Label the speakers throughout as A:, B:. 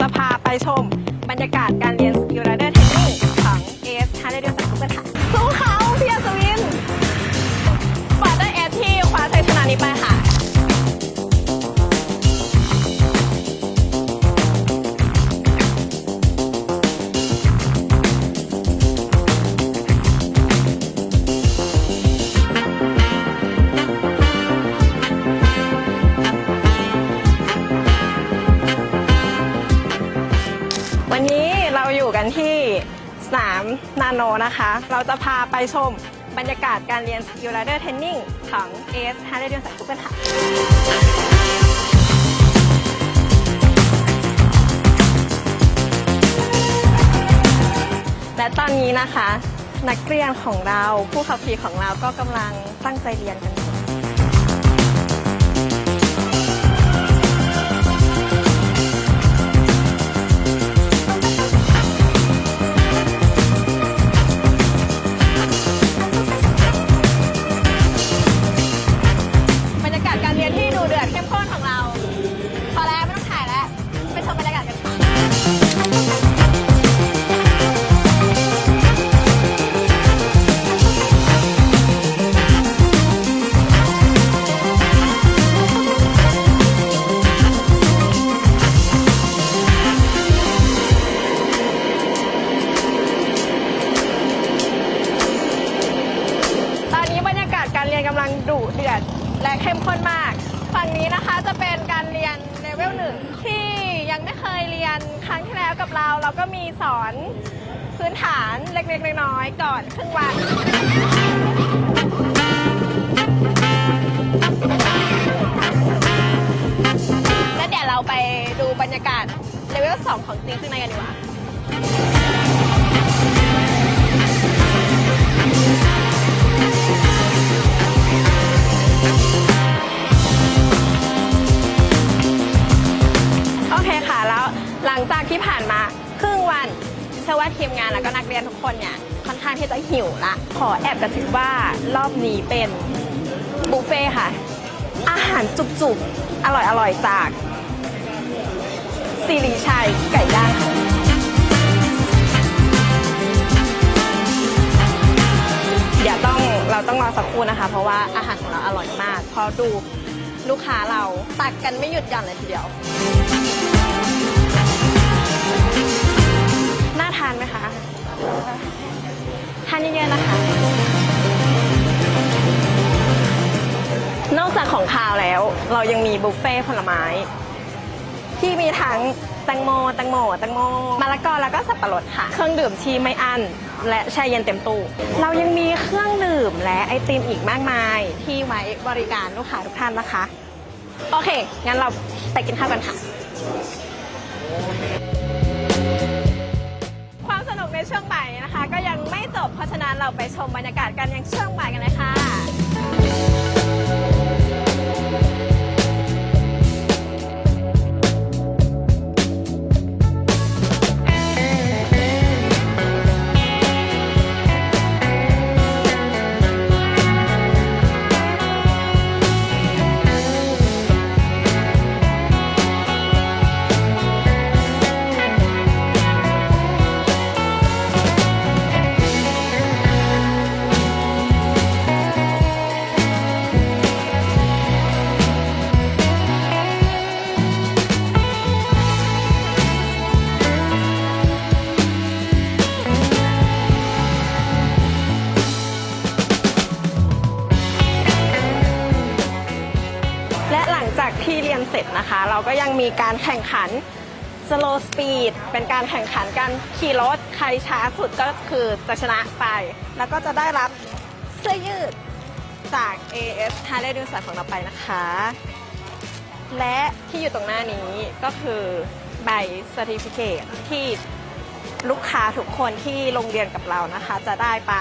A: จะพาไปชมบรรยากาศการ 3 นาโนนะคะ เราจะพาไปชมบรรยากาศการเรียนสกิลไรเดอร์เทนนิ่งของ AS 5เรียนสายทุกกันค่ะและตอนนี้นะคะ นักเรียนของเราผู้ขับขี่ของเราก็กำลังตั้งใจเรียนกัน ลังดุเดือดและเข้มข้นมาก ฝั่งนี้นะคะจะเป็นการเรียนเลเวลหนึ่งที่ยังไม่เคยเรียนครั้งที่แล้วกับเรา เราก็มีสอนพื้นฐานเล็กๆน้อยๆก่อนครึ่งวันแล้วเดี๋ยวเราไปดูบรรยากาศเลเวล 2 ของจริงข้างในกันดีกว่า จากที่ผ่านมาครึ่งวันเชื่อว่าทีมงานแล้วก็นักเรียนทุกคนเนี่ยค่อนข้างที่จะหิวละ ขอแอบกระซิบว่ารอบนี้เป็นบุฟเฟ่ค่ะ อาหารจุกๆ อร่อยๆ จากสิริชัยไก่ย่างค่ะเดี๋ยวต้องเราต้องรอสักครู่นะคะ เพราะว่าอาหารของเราอร่อยมากพราะดูลูกค้าเราตักกันไม่หยุดหย่อนเลยทีเดียว น่าทานไหมคะ ทานเยอะๆนะคะ นอกจากของคาวแล้ว เรายังมีบุฟเฟ่ผลไม้ ที่มีทั้งแตงโมแตงโมแตงโมมะละกอแล้วก็สับปะรดค่ะ เครื่องดื่มที่ไม่อั้นและแช่เย็นเต็มตู้ เรายังมีเครื่องดื่มและไอติมอีกมากมาย ที่ไว้บริการลูกค้าทุกท่านนะคะ โอเค งั้นเราไปกินข้าวกันค่ะ ช่วงบ่ายนะคะ ก็ยังไม่จบเพราะฉะนั้นเราไปชมบรรยากาศกันยังช่วงบ่ายกันเลยค่ะ เสร็จนะคะเราก็ยังมีการแข่งขัน slow speed เป็นการแข่งขันการขี่รถใครช้าสุดก็คือจะชนะไป แล้วก็จะได้รับเสื้อยืดจาก AS Harley Davidson ของเราไปนะคะ และที่อยู่ตรงหน้านี้ก็คือใบ certificate ที่ลูกค้าทุกคนที่ลงเรียนกับเรานะคะจะได้ไป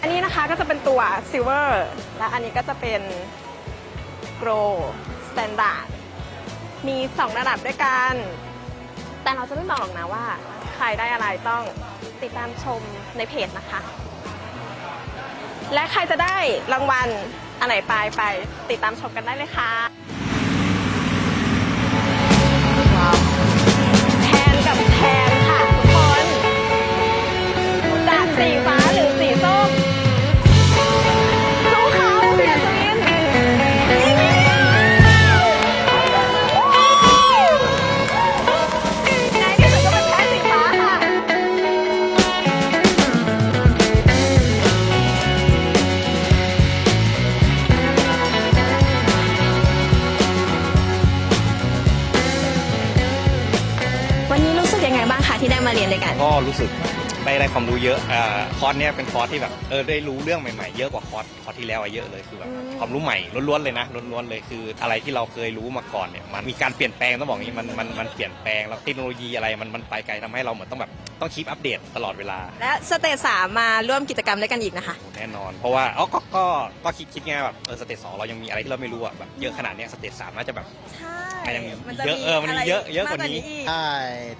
A: อันนี้นะคะก็จะเป็นตัว silver และอันนี้ก็จะเป็น Grow Standard มี 2 ระดับด้วยกัน แต่เราจะไม่บอกหรอกนะว่า ใครได้อะไรต้องติดตามชมในเพจนะคะ และใครจะได้รางวัลอันไหนไปไปติดตามชมกันได้เลยค่ะ ที่ได้มาเรียนด้วยกัน
B: ก็รู้สึกได้ได้ความรู้เยอะอ่าคอร์สเนี้ยเป็นคอร์สที่แบบเออได้รู้เรื่องใหม่ๆ เยอะกว่าคอร์สคอร์สที่แล้วอะเยอะเลยคือแบบ
A: อืม
B: ความรู้ใหม่ล้วนๆเลยนะล้วนๆเลยคืออะไรที่เราเคยรู้มาก่อนเนี่ยมันมีการเปลี่ยนแปลงต้องบอกอย่างนี้มันมันมันเปลี่ยนแปลงแล้วเทคโนโลยีอะไรมันมันไปไกลทำให้เราเหมือนต้องแบบ ต้องคีปอัปเดตตลอดเวลา
A: และสเตจสามมาร่วมกิจกรรมด้วยกันอีกนะคะ
B: โอ้แน่นอน เพราะว่าอ๋อก็ก็ก็คิดคิดไงแบบเออสเตจสองเรายังมีอะไรที่เราไม่รู้อะแบบเยอะขนาดเนี้ยสเตจสามน่าจะแบบ
A: ใช่
B: มันยังมี
A: มันจะ
B: เยอะเออมันมีเยอะเยอะกว่านี้
A: มอีก
C: ได้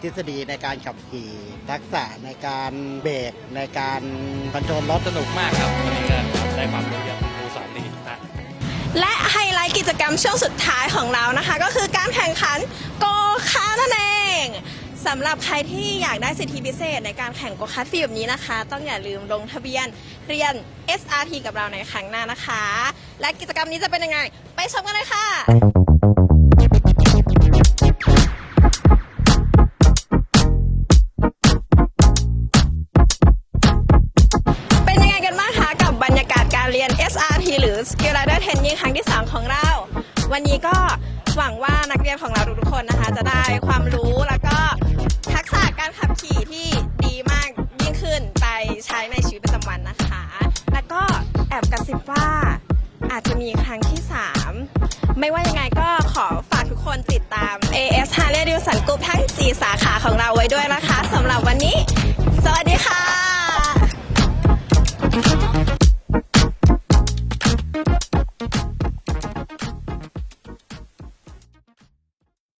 C: ทฤษฎีในการขับขี่ ทักษะในการเบรกในการคอนโทรลรถ
B: สนุกมากครับวันนี้ก็ได้ความรู้เยอะครูสอนดีมาก
A: และไฮไลท์กิจกรรมช่วงสุดท้ายของเรานะคะ ก็คือการแข่งขันโกคาร์ทนั่นเอง สำหรับใครที่อยากได้สิทธิพิเศษในการแข่งโกคาร์ทฟรีแบบนี้นะคะ ต้องอย่าลืมลงทะเบียนเรียน SRT กับเราในครั้งหน้านะคะ และกิจกรรมนี้จะเป็นยังไง ไปชมกันเลยค่ะเป็นยังไงกันบ้างคะกับบรรยากาศการเรียน SRT หรือ Skill Rider Training ครั้งที่ 3 ของเรา วันนี้ก็หวังว่านักเรียนของเราทุกๆคนนะคะ จะได้ความรู้แล้วก็ มีครั้งที่ 3 ไม่ว่ายังไงก็ขอฝากทุกคนติดตาม AS Harley Davidson Group ทั้ง 4 สาขาของเราไว้ด้วยนะ